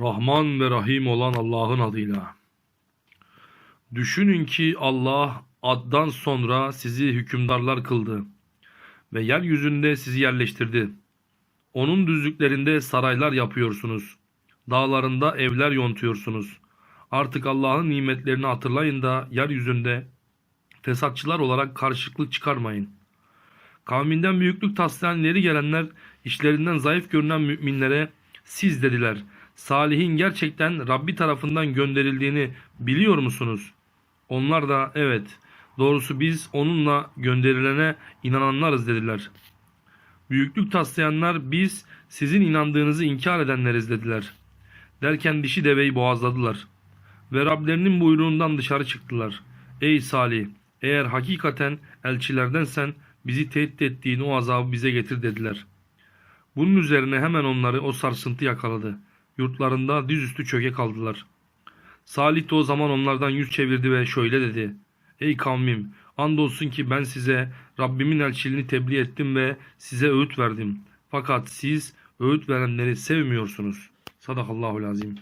Rahman ve Rahim olan Allah'ın adıyla. Düşünün ki Allah addan sonra sizi hükümdarlar kıldı ve yeryüzünde sizi yerleştirdi. Onun düzlüklerinde saraylar yapıyorsunuz. Dağlarında evler yontuyorsunuz. Artık Allah'ın nimetlerini hatırlayın da yeryüzünde fesatçılar olarak karışıklık çıkarmayın. Kavminden büyüklük taslayan ileri gelenler işlerinden zayıf görünen müminlere siz dediler. Salih'in gerçekten Rabbi tarafından gönderildiğini biliyor musunuz? Onlar da evet doğrusu biz onunla gönderilene inananlarız dediler. Büyüklük taslayanlar biz sizin inandığınızı inkar edenleriz dediler. Derken dişi deveyi boğazladılar. Ve Rablerinin buyruğundan dışarı çıktılar. Ey Salih! Eğer hakikaten elçilerdensen bizi tehdit ettiğin o azabı bize getir dediler. Bunun üzerine hemen onları o sarsıntı yakaladı. Yurtlarında dizüstü çöke kaldılar. Salih de o zaman onlardan yüz çevirdi ve şöyle dedi. Ey kavmim! Andolsun ki ben size Rabbimin elçiliğini tebliğ ettim ve size öğüt verdim. Fakat siz öğüt verenleri sevmiyorsunuz. Sadakallahu lazim.